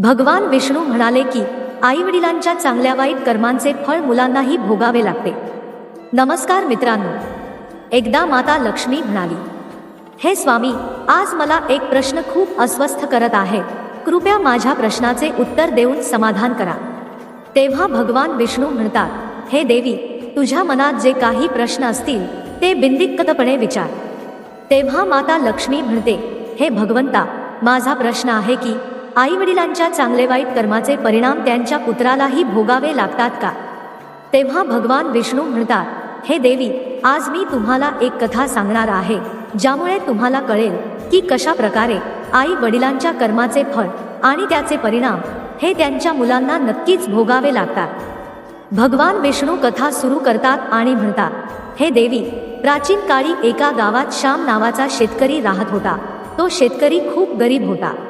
भगवान विष्णू म्हणाले की आई वडिलांच्या चांगल्या वाईट कर्मांचे फळ मुलांनाही भोगावे लागते. नमस्कार मित्रांनो. एकदा माता लक्ष्मी म्हणाली हे स्वामी आज मला एक प्रश्न खूप अस्वस्थ करत आहे. कृपया माझ्या प्रश्नाचे उत्तर देऊन समाधान करा. तेव्हा भगवान विष्णू म्हणतात हे देवी तुझ्या मनात जे काही प्रश्न असतील ते बिंदिक्कतपणे विचार. तेव्हा माता लक्ष्मी म्हणते हे भगवंता माझा प्रश्न आहे की आई वडिलांच्या चांगले वाईट कर्माचे परिणाम त्यांच्या पुत्रालाही भोगावे लागतात का? तेव्हा भगवान विष्णू म्हणतात हे देवी आज मी तुम्हाला एक कथा सांगणार आहे ज्यामुळे तुम्हाला कळेल की कशा प्रकारे आई वडिलांच्या कर्माचे फळ आणि त्याचे परिणाम हे त्यांच्या मुलांना नक्कीच भोगावे लागतात. भगवान विष्णू कथा सुरू करतात आणि म्हणतात हे देवी प्राचीन काळी एका गावात श्याम नावाचा शेतकरी राहत होता. तो शेतकरी खूप गरीब होता.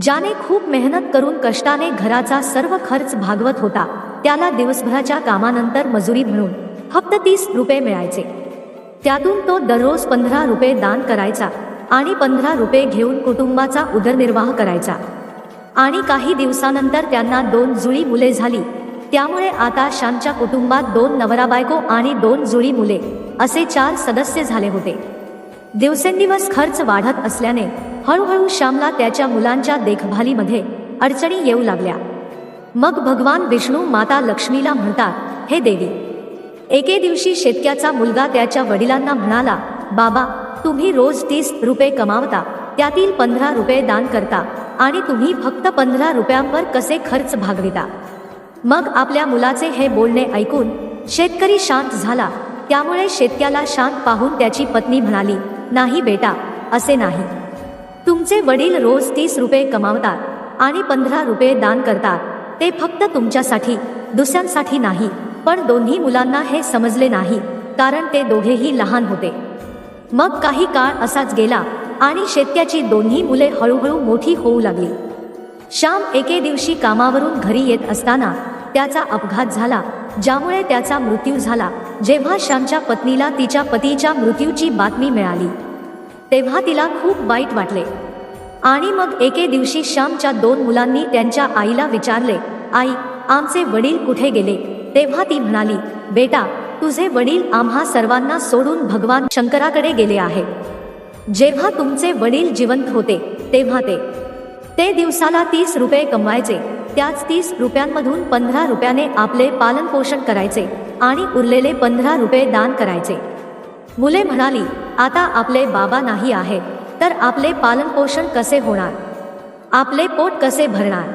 ज्याने खूप मेहनत करून कष्टाने घराचा सर्व खर्च भागवत होता त्याला दिवसभराच्या कामानंतर मजुरी म्हणून फक्त तीस रुपये मिळायचे. त्यातून तो दररोज पंधरा रुपये दान करायचा आणि पंधरा रुपये घेऊन कुटुंबाचा उदरनिर्वाह करायचा. आणि काही दिवसानंतर त्यांना दोन जुळी मुले झाली. त्यामुळे आता श्यामच्या कुटुंबात दोन नवराबायको आणि दोन जुळी मुले असे चार सदस्य झाले होते. दिवसेंदिवस खर्च वाढत असल्याने हळूहळू श्यामला त्याच्या मुलांच्या देखभालीमध्ये अडचणी येऊ लागल्या. मग भगवान विष्णू माता लक्ष्मीला म्हणतात हे देवी एके दिवशी शेतक्याचा मुलगा त्याच्या वडिलांना म्हणाला बाबा तुम्ही रोज तीस रुपये कमावता त्यातील पंधरा रुपये दान करता आणि तुम्ही फक्त पंधरा रुपयांवर कसे खर्च भागविता? मग आपल्या मुलाचे हे बोलणे ऐकून शेतकरी शांत झाला. त्यामुळे शेतक्याला शांत पाहून त्याची पत्नी म्हणाली नाही बेटा असे नाही. तुमचे वडील रोज तीस रुपये कमावतात आणि पंधरा रुपये दान करतात. ते फक्त तुमच्यासाठी दुसऱ्यांसाठी नाही. पण दोन्ही मुलांना हे समजले नाही कारण ते दोघेही लहान होते. मग काही काळ असाच गेला आणि शेतक्याची दोन्ही मुले हळूहळू मोठी होऊ लागली. श्याम एके दिवशी कामावरून घरी येत असताना त्याचा अपघात झाला ज्यामुळे त्याचा मृत्यू झाला. जेव्हा श्यामच्या पत्नीला तिच्या पतीच्या मृत्यूची बातमी मिळाली. तेव्हा तिला खूप वाईट वाटले. आणि मग एके दिवशी श्यामच्या दोन मुलांनी त्यांच्या आईला विचारले आई आमचे वडील कुठे गेले? तेव्हा ती म्हणाली बेटा तुझे वडील आम्हा सर्वांना सोडून भगवान शंकराकडे गेले आहे जेव्हा तुमचे वडील जिवंत होते तेव्हा ते. ते दिवसाला तीस रुपये कमवायचे. त्याच तीस रुपयांमधून पंधरा रुपयाने आपले पालनपोषण करायचे आणि उरलेले पंधरा रुपये दान करायचे. मुले म्हणाली आता आपले बाबा नाही आहे तर आपले पालनपोषण कसे होणार? आपले पोट कसे भरणार?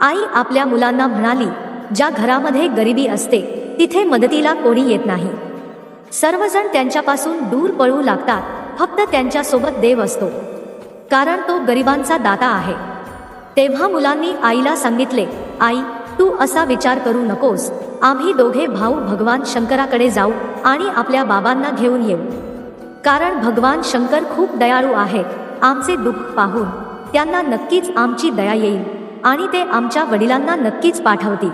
आई आपल्या मुलांना म्हणाली ज्या घरामध्ये गरिबी असते तिथे मदतीला कोणी येत नाही. सर्वजण त्यांच्यापासून दूर पळू लागतात फक्त त्यांच्यासोबत देव असतो. कारण तो गरिबांचा दाता आहे. तेव्हा मुलांनी आईला सांगितले आई तू असा विचार करू नकोस. आम्ही दोघे भाऊ भगवान शंकराकडे जाऊ आणि आपल्या बाबांना घेऊन येऊ. कारण भगवान शंकर खूप दयाळू आहेत. आमचे दुःख पाहून त्यांना नक्कीच आमची दया येईल आणि ते आमच्या वडिलांना नक्कीच पाठवतील.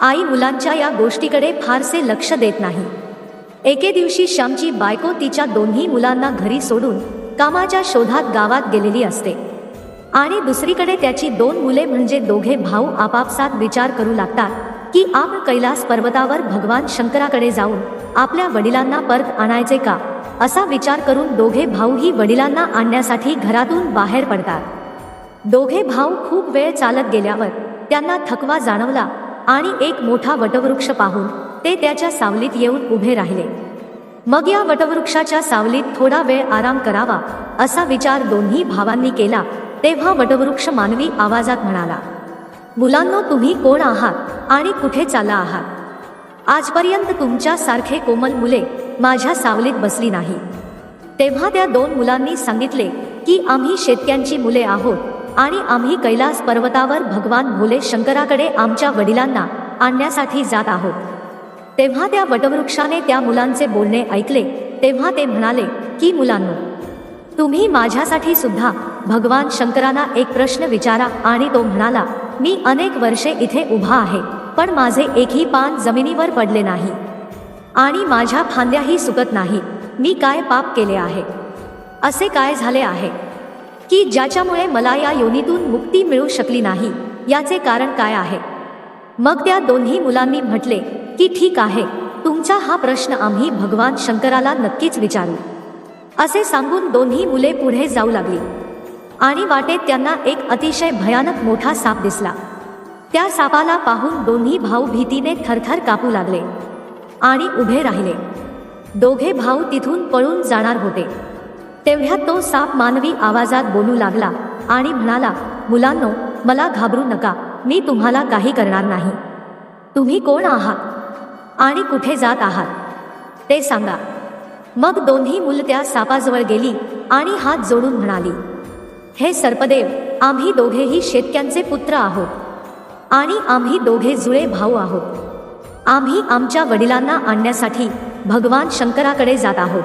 आई मुलांच्या या गोष्टीकडे फारसे लक्ष देत नाही. एके दिवशी श्यामची बायको तिच्या दोन्ही मुलांना घरी सोडून कामाच्या शोधात गावात गेलेली असते. आणि दुसरीकडे त्याची दोन मुले म्हणजे दोघे भाऊ आपापसात विचार करू लागतात. की आपण कैलास पर्वतावर भगवान शंकराकडे जाऊन आपल्या वडिलांना परत आणायचे का? असा विचार करून दोघे भाऊही वडिलांना आणण्यासाठी घरातून बाहेर पडतात. दोघे भाऊ खूप वेळ चालत गेल्यावर त्यांना थकवा जाणवला आणि एक मोठा वटवृक्ष पाहून ते त्याच्या सावलीत येऊन उभे राहिले. मग या वटवृक्षाच्या सावलीत थोडा वेळ आराम करावा असा विचार दोन्ही भावांनी केला तेव्हा वटवृक्ष मानवी आवाजात म्हणाला मुलांनो तुम्ही कोण आहात आणि कुठे चालला आहात? आजपर्यंत तुमच्या सारखे कोमल मुले माझ्या सावलीत बसली नाही. तेव्हा त्या दोन मुलांनी सांगितले की आम्ही शेतक्यांची मुले आहोत आणि आम्ही कैलास पर्वतावर भगवान भोले शंकराकडे आमच्या वडिलांना आणण्यासाठी जात आहोत. तेव्हा त्या वटवृक्षाने त्या मुलांचे बोलणे ऐकले. तेव्हा ते म्हणाले की मुलांनो तुम्ही माझ्यासाठी सुद्धा भगवान शंकरांना एक प्रश्न विचारा. आणि तो म्हणाला मी अनेक वर्षे इथे उभा आहे पण माझे एकही पान जमिनीवर पडले नाही. आणि माझ्या फांद्याही सुकत नाही. मी काय पाप केले आहे? असे काय झाले आहे? की ज्याच्यामुळे मला या योनीतून मुक्ती मिळू शकली नाही याचे कारण काय आहे? मग त्या दोन्ही मुलांनी म्हटले की ठीक आहे तुमचा हा प्रश्न आम्ही भगवान शंकराला नक्कीच विचारू. असे सांगून दोन्ही मुले पुढे जाऊ लागली. आणि वाटेत त्यांना एक अतिशय भयानक मोठा साप दिसला. त्या सापाला पाहून दोन्ही भाऊ भीतीने थरथर कापू लागले आणि उभे राहिले. दोघे भाऊ तिथून पळून जाणार होते. तेवढ्यात तो साप मानवी आवाजात बोलू लागला आणि म्हणाला मुलांनो मला घाबरू नका. मी तुम्हाला काही करणार नाही. तुम्ही कोण आहात? आणि कुठे जात आहात? ते सांगा. मग दोन्ही मुलं त्या सापाजवळ गेली आणि हात जोडून म्हणाली हे सर्पदेव आम्ही दोघेही शेतक्यांचे पुत्र आहोत. आणि आम्ही दोघे जुळे भाऊ आहोत. आम्ही आमच्या वडिलांना आणण्यासाठी भगवान शंकराकडे जात आहोत.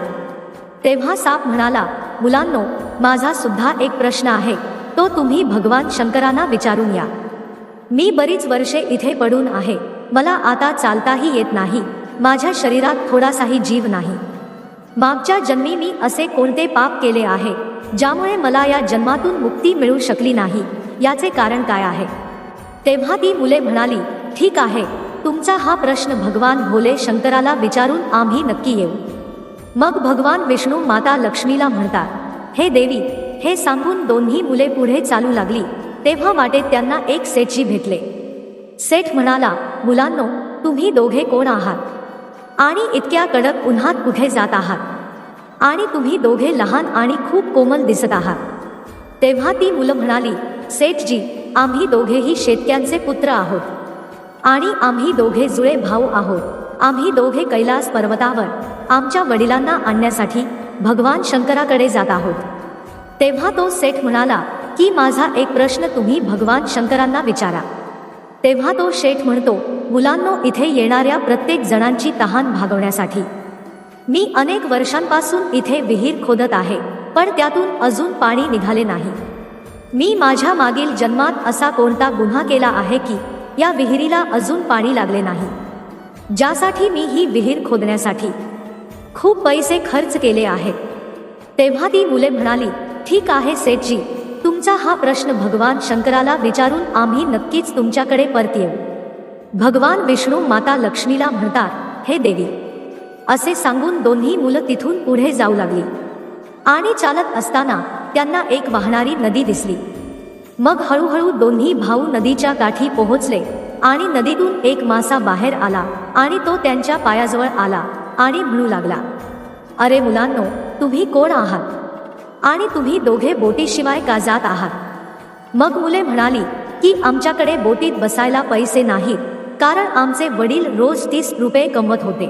तेव्हा साप म्हणाला मुलांनो माझा सुद्धा एक प्रश्न आहे. तो तुम्ही भगवान शंकरांना विचारून या. मी बरीच वर्षे इथे पडून आहे. मला आता चालताही येत नाही. माझ्या शरीरात थोडासाही जीव नाही. मागच्या जन्मी मी असे कोणते पाप केले आहे ज्यामुळे मला या जन्मातून मुक्ती मिळू शकली नाही याचे कारण काय आहे? तेव्हा ती मुले म्हणाली ठीक आहे तुमचा हा प्रश्न भगवान भोले शंकराला विचारून आम्ही नक्की येऊ. मग भगवान विष्णू माता लक्ष्मीला म्हणतात हे देवी हे सांगून दोन्ही मुले पुढे चालू लागली तेव्हा वाटेत त्यांना एक सेठजी भेटले. सेठ म्हणाला मुलांनो तुम्ही दोघे कोण आहात? आणि इतक्या कडक उन्हात कुठे जात आहात? आणि तुम्ही दोघे लहान आणि खूप कोमल दिसत आहात. तेव्हा ती मुलं म्हणाली सेठजी आम्ही दोघेही शेतक्यांचे पुत्र आहोत. आणि आम्ही दोघे जुळे भाऊ आहोत. आम्ही दोघे कैलास पर्वतावर आमच्या वडिलांना आणण्यासाठी भगवान शंकराकडे जात आहोत. तेव्हा तो सेठ म्हणाला की माझा एक प्रश्न तुम्ही भगवान शंकरांना विचारा. तेव्हा तो शेठ म्हणतो मुलांनो इथे येणाऱ्या प्रत्येक जणांची तहान भागवण्यासाठी. मी अनेक वर्षांपासून इथे विहीर खोदत आहे पण त्यातून अजून पाणी निघाले नाही. मी माझ्या मागील जन्मात असा कोणता गुन्हा केला आहे की या विहिरीला अजून पाणी लागले नाही. ज्यासाठी मी ही विहीर खोदण्यासाठी खूप पैसे खर्च केले आहेत. तेव्हा ती मुले म्हणाली ठीक आहे सेठजी तुमचा हा प्रश्न भगवान शंकराला विचारून आम्ही नक्कीच तुमच्याकडे परत येऊ भगवान विष्णू माता लक्ष्मीला म्हणतात हे देवी. असे सांगून दोन्ही मुलं तिथून पुढे जाऊ लागली. आणि चालत असताना त्यांना एक वाहणारी नदी दिसली. मग हळूहळू दोन्ही भाऊ नदीच्या गाठी पोहोचले आणि नदीतून एक मासा बाहेर आला आणि तो त्यांच्या पायाजवळ आला आणि म्हणू लागला अरे मुलांनो तुम्ही कोण आहात? आणि तुम्ही दोघे बोटीशिवाय का जात आहात? मग मुले म्हणाली की आमच्याकडे बोटीत बसायला पैसे नाहीत. कारण आमचे वडील रोज तीस रुपये कमवत होते.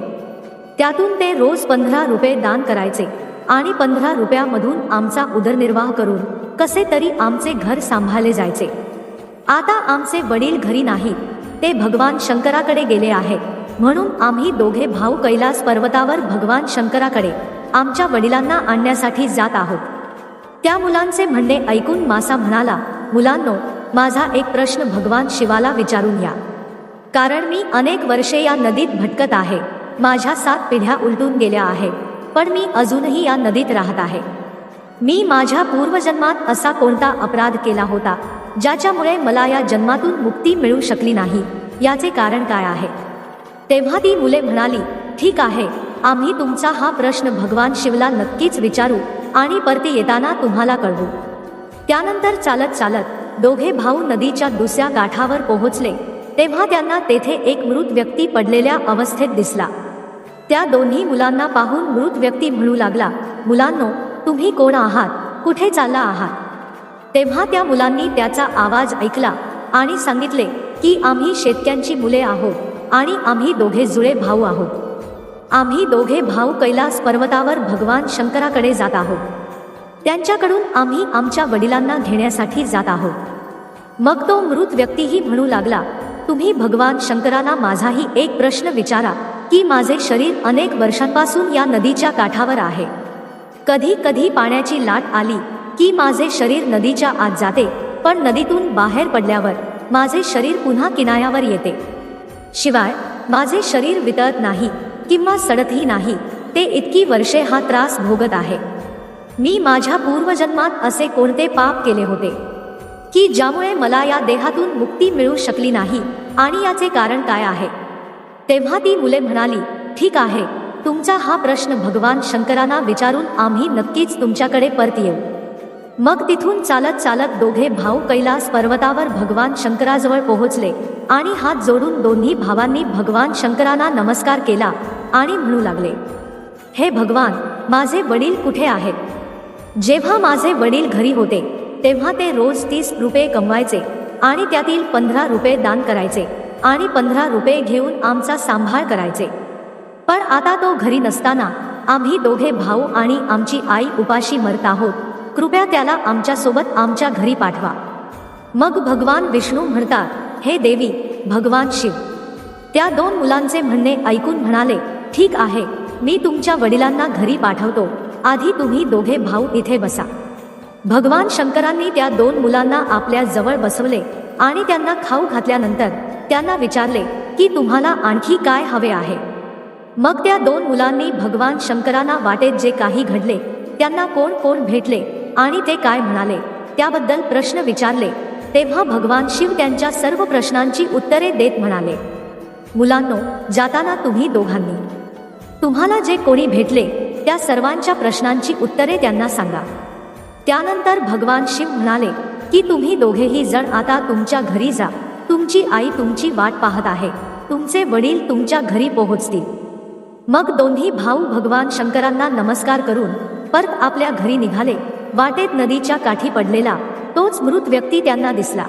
त्यातून ते रोज पंधरा रुपये दान करायचे आणि पंधरा रुपयामधून आमचा उदरनिर्वाह करून कसे तरी आमचे घर सांभाळले जायचे. आता आमचे वडील घरी नाहीत ते भगवान शंकराकडे गेले आहेत. म्हणून आम्ही दोघे भाऊ कैलास पर्वतावर भगवान शंकराकडे आमच्या वडिलांना आणण्यासाठी जात आहोत. त्या मुलांचे म्हणणे ऐकून मासा म्हणाला मुलांनो माझा एक प्रश्न भगवान शिवाला विचारून या कारण मी अनेक वर्षे या नदीत भटकत आहे. माझ्या सात पिढ्या उलटून गेल्या आहेत पण मी अजूनही या नदीत राहत आहे. मी माझ्या पूर्वजन्मात असा कोणता अपराध केला होता ज्याच्यामुळे मला या जन्मातून मुक्ती मिळू शकली नाही याचे कारण काय आहे? तेव्हा ती मुले म्हणाली ठीक आहे आम्ही तुमचा हा प्रश्न भगवान शिवला नक्कीच विचारू आणि परती येताना तुम्हाला कळवू. त्यानंतर चालत चालत दोघे भाऊ नदीच्या दुसऱ्या गाठावर पोहोचले. तेव्हा त्यांना तेथे एक मृत व्यक्ती पडलेल्या अवस्थेत दिसला. त्या दोन्ही मुलांना पाहून मृत व्यक्ती म्हणू लागला मुलांनो तुम्ही कोण आहात? कुठे चालला आहात? तेव्हा त्या मुलांनी त्याचा आवाज ऐकला आणि सांगितले की आम्ही शेतक्यांची मुले आहोत आणि आम्ही दोघे जुळे भाऊ आहोत. आम्ही दोघे भाऊ कैलास पर्वतावर भगवान शंकराकडे जात आहोत. त्यांच्याकडून आम्ही आमच्या वडिलांना घेण्यासाठी जात आहोत. मग तो मृत व्यक्तीही म्हणू लागला तुम्ही भगवान शंकराला माझाही एक प्रश्न विचारा की माझे शरीर अनेक वर्षांपासून या नदीच्या काठावर आहे. कधी कधी पाण्याची लाट आली की माझे शरीर नदीच्या आत जाते पण नदीतून बाहेर पडल्यावर माझे शरीर पुन्हा किनाऱ्यावर येते. शिवाय माझे शरीर वितळत नाही किंवा सडतही नाही ते इतकी वर्षे हा त्रास भोगत आहे. मी माझ्या पूर्वजन्मात असे कोणते पाप केले होते? की ज्यामुळे मला या देहातून मुक्ती मिळू शकली नाही. आणि याचे कारण काय आहे? तेव्हा ती मुले म्हणाली ठीक आहे. तुमचा हा प्रश्न भगवान शंकरांना विचारून आम्ही नक्कीच तुमच्याकडे परत येऊ. मग तिथून चालत चालत दोघे भाऊ कैलास पर्वतावर भगवान शंकराजवळ पोहोचले आणि हात जोडून दोन्ही भावांनी भगवान शंकरांना नमस्कार केला आणि म्हणू लागले हे भगवान माझे वडील कुठे आहेत? जेव्हा माझे वडील घरी होते तेव्हा ते रोज तीस रुपये कमवायचे आणि त्यातील पंधरा रुपये दान करायचे आणि पंधरा रुपये घेऊन आमचा सांभाळ करायचे. पण आता तो घरी नसताना आम्ही दोघे भाऊ आणि आमची आई उपाशी मरत आहोत. कृपया त्याला आमच्यासोबत आमच्या घरी पाठवा. मग भगवान विष्णू म्हणतात हे देवी भगवान शिव. त्या दोन मुलांचे म्हणणे ऐकून म्हणाले ठीक आहे मी तुमच्या वडिलांना घरी पाठवतो. आधी तुम्ही दोघे भाऊ इथे बसा. भगवान शंकरांनी त्या दोन मुलांना आपल्या जवळ बसवले आणि त्यांना खाऊ घातल्यानंतर त्यांना विचारले की तुम्हाला आणखी काय हवे आहे? मग त्या दोन मुलांनी भगवान शंकरांना वाटेत जे काही घडले त्यांना कोण कोण भेटले आणि ते काय म्हणाले त्याबद्दल प्रश्न विचारले. तेव्हा भगवान शिव त्यांच्या सर्व प्रश्नांची उत्तरे देत म्हणाले मुलांनो जाताना तुम्ही दोघांनी. तुम्हाला जे कोणी भेटले त्या सर्वांच्या प्रश्नांची उत्तरे त्यांना सांगा. त्यानंतर भगवान शिव म्हणाले की तुम्ही दोघेही जण आता तुमच्या घरी जा. तुमची आई तुमची वाट पाहत आहे. तुमचे वडील तुमच्या घरी पोहोचतील. मग दोन्ही भाऊ भगवान शंकरांना नमस्कार करून परत आपल्या घरी निघाले. वाटेत नदीच्या काठी पडलेला तोच मृत व्यक्ती त्यांना दिसला.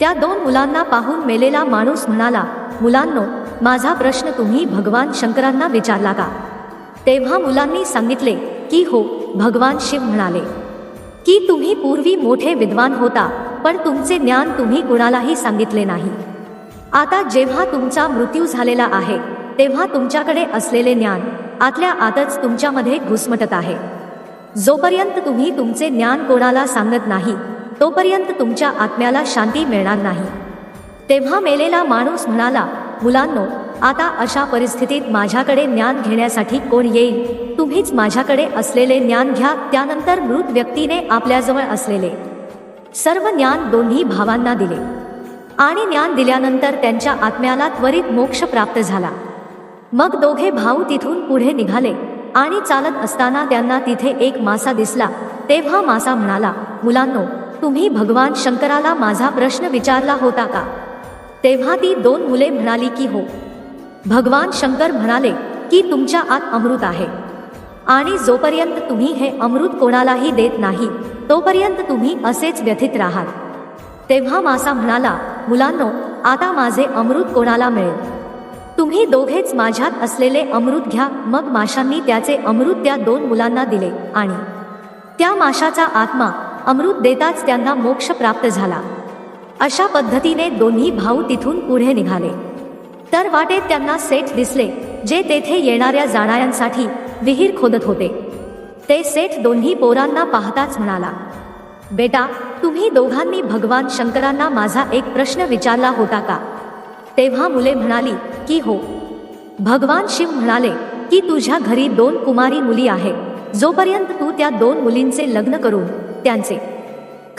त्या दोन मुलांना पाहून मेलेला माणूस म्हणाला मुलांनो माझा प्रश्न तुम्ही भगवान शंकरांना विचारला का? तेव्हा मुलांनी सांगितले की हो भगवान शिव म्हणाले. की तुम्ही पूर्वी मोठे विद्वान होता पण तुमचे ज्ञान तुम्ही कुणालाही सांगितले नाही. आता जेव्हा तुमचा मृत्यू झालेला आहे तेव्हा तुमच्याकडे असलेले ज्ञान आतल्या आतच तुमच्यामध्ये घुसमटत आहे. जोपर्यंत तुम्ही तुमचे ज्ञान कोणाला सांगत नाही तोपर्यंत तुमच्या आत्म्याला शांती मिळणार नाही. तेव्हा मेलेला माणूस म्हणाला मुलांनो आता अशा परिस्थितीत माझ्याकडे ज्ञान घेण्यासाठी कोण येईल? तुम्हीच माझ्याकडे असलेले ज्ञान घ्या त्यानंतर मृत व्यक्तीने आपल्याजवळ असलेले सर्व ज्ञान दोन्ही भावांना दिले. आणि ज्ञान दिल्यानंतर त्यांच्या आत्म्याला त्वरित मोक्ष प्राप्त झाला. मग दोघे भाऊ तिथून पुढे निघाले आणि चालत असताना त्यांना तिथे एक मासा दिसला. तेव्हा मासा म्हणाला मुलांनो तुम्ही भगवान शंकराला माझा प्रश्न विचारला होता का? तेव्हा ती दोन मुले म्हणाली की हो. भगवान शंकर म्हणाले की तुमच्या आत अमृत आहे. आणि जोपर्यंत तुम्ही हे अमृत कोणालाही देत नाही तोपर्यंत तुम्ही असेच व्यथित राहाल. तेव्हा मासा म्हणाला मुलांनो आता माझे अमृत कोणाला मिळेल? तुम्ही दोघेच माझ्यात असलेले अमृत घ्या. मग माशांनी त्याचे अमृत त्या दोन मुलांना दिले आणि त्या माशाचा आत्मा अमृत देताच त्यांना मोक्ष प्राप्त झाला. अशा पद्धतीने दोन्ही भाऊ तिथून पुढे निघाले. तर वाटेत त्यांना सेठ दिसले जे तेथे येणाऱ्या जाणाऱ्यांसाठी विहीर खोदत होते. ते सेठ दोन्ही पोरांना पाहताच म्हणाला बेटा तुम्ही दोघांनी भगवान शंकरांना माझा एक प्रश्न विचारला होता का? तेव्हा मुले म्हणाली की हो. भगवान शिव म्हणाले की तुझ्या घरी दोन कुमारी मुली आहे जोपर्यंत तू त्या दोन मुलींचे लग्न करून त्यांचे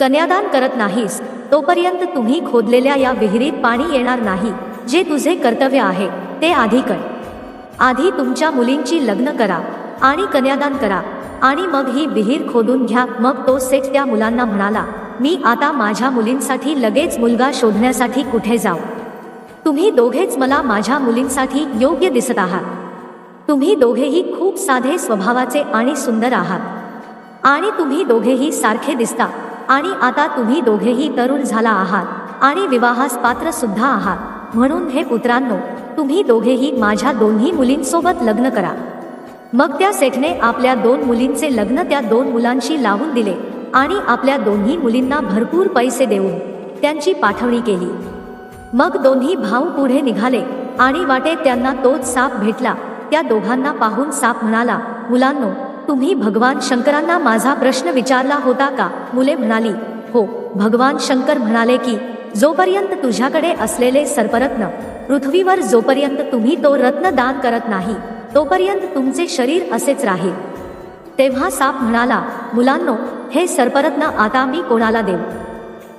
कन्यादान करत नाहीस तोपर्यंत तुम्ही खोदलेल्या या विहिरीत पाणी येणार नाही जे तुझे कर्तव्य आहे ते आधी कर. आधी तुमच्या मुलींची लग्न करा आणि कन्यादान करा आणि मग ही विहीर खोदून घ्या मग तो सेठ त्या मुलांना म्हणाला मी आता माझ्या मुलींसाठी लगेच मुलगा शोधण्यासाठी कुठे जाऊ? तुम्ही दोघेच मला माझ्या मुलींसाठी योग्य दिसत आहात. तुम्ही दोघेही खूप साधे स्वभावाचे आणि सुंदर आहात. आणि तुम्ही दोघेही सारखे दिसता. आणि आता तुम्ही दोघेही तरुण झाला आहात आणि विवाहास पात्र सुद्धा आहात. म्हणून हे पुत्रांनो तुम्ही दोघेही माझ्या दोन्ही मुलींसोबत लग्न करा. मग त्या सेठने आपल्या दोन मुलींचे लग्न त्या दोन मुलांशी लावून दिले आणि आपल्या दोन्ही मुलींना भरपूर पैसे देऊन त्यांची पाठवणी केली. मग दोन्ही भाऊ पुढे निघाले आणि वाटेत त्यांना तोच साप भेटला. त्या दोघांना पाहून साप म्हणाला मुलांनो तुम्ही भगवान शंकरांना माझा प्रश्न विचारला होता का? मुले म्हणाली हो. भगवान शंकर म्हणाले की जोपर्यंत तुझ्याकडे असलेले सर्परत्न पृथ्वीवर जोपर्यंत तुम्ही तो रत्न दान करत नाही तोपर्यंत तुमचे शरीर असेच राहील. तेव्हा साप म्हणाला मुलांनो हे सर्परत्न आता मी कोणाला देऊ?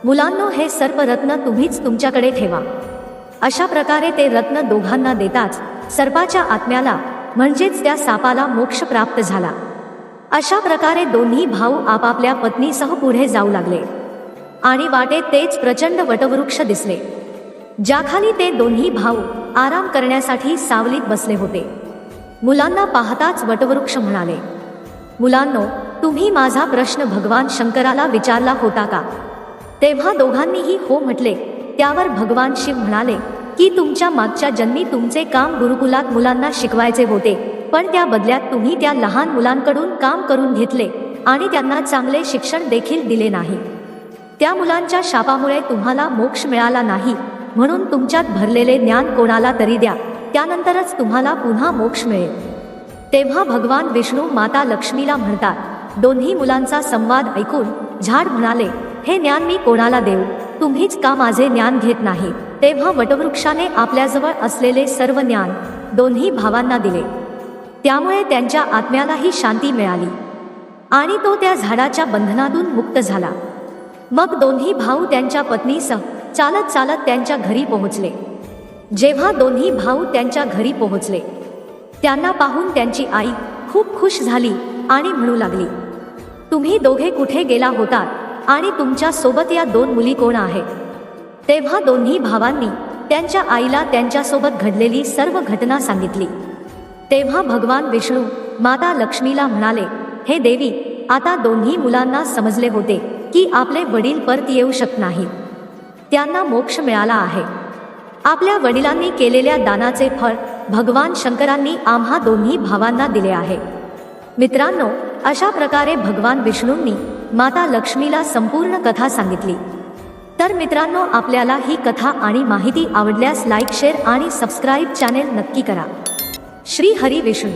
मुलांनो हे सर्परत्न तुम्हीच तुमच्याकडे ठेवा. अशा प्रकारे ते रत्न दोघांना देताच सर्पाच्या आत्म्याला म्हणजेच त्या सापाला मोक्ष प्राप्त झाला. अशा प्रकारे दोन्ही भाऊ आपापल्या पत्नीसह पुढे जाऊ लागले. आणि वाटेत तेच प्रचंड वटवृक्ष दिसले. ज्याखाली ते दोन्ही भाऊ आराम करण्यासाठी सावलीत बसले होते. मुलांना पाहताच वटवृक्ष म्हणाले मुलांनो तुम्ही माझा प्रश्न भगवान शंकराला विचारला होता का? तेव्हा दोघांनीही हो म्हटले. त्यावर भगवान शिव म्हणाले की तुमच्या मागच्या जन्मी तुमचे काम गुरुकुलात मुलांना शिकवायचे होते. पण त्या बदल्यात तुम्ही त्या लहान मुलांकडून काम करून घेतले आणि त्यांना चांगले शिक्षण देखील दिले नाही. त्या मुलांच्या शापामुळे तुम्हाला मोक्ष मिळाला नाही म्हणून तुमच्यात भरलेले ज्ञान कोणाला तरी द्या त्यानंतरच तुम्हाला पुन्हा मोक्ष मिळेल. तेव्हा भगवान विष्णू माता लक्ष्मीला म्हणतात दोन्ही मुलांचा संवाद ऐकून झाड म्हणाले हे ज्ञान मी कोणाला देऊ? तुम्हीच का माझे ज्ञान घेत नाही तेव्हा वटवृक्षाने आपल्याजवळ असलेले सर्व ज्ञान दोन्ही भावांना दिले. त्यामुळे त्यांच्या आत्म्यालाही शांती मिळाली. आणि तो त्या झाडाच्या बंधनातून मुक्त झाला. मग दोन्ही भाऊ त्यांच्या पत्नीसह चालत चालत त्यांच्या घरी पोहोचले. जेव्हा दोन्ही भाऊ त्यांच्या घरी पोहोचले त्यांना पाहून त्यांची आई खूप खुश झाली आणि म्हणू लागली तुम्ही दोघे कुठे गेला होतात आणि तुमच्यासोबत या दोन मुली कोण आहेत? तेव्हा दोन्ही भावांनी त्यांच्या आईला त्यांच्यासोबत घडलेली सर्व घटना सांगितली. तेव्हा भगवान विष्णू माता लक्ष्मीला म्हणाले हे देवी आता दोन्ही मुलांना समजले होते की आपले वडील परत येऊ शकत नाहीत त्यांना मोक्ष मिळाला आहे. आपल्या वडिलांनी केलेल्या दानाचे फळ भगवान शंकरांनी आम्हा दोन्ही भावांना दिले आहे. मित्रांनो अशा प्रकारे भगवान विष्णूंनी माता लक्ष्मीला संपूर्ण कथा सांगितली. तर मित्रांनो आपल्याला ही कथा आणि माहिती आवडल्यास लाईक शेअर आणि सबस्क्राईब चॅनेल नक्की करा. श्री हरी विष्णू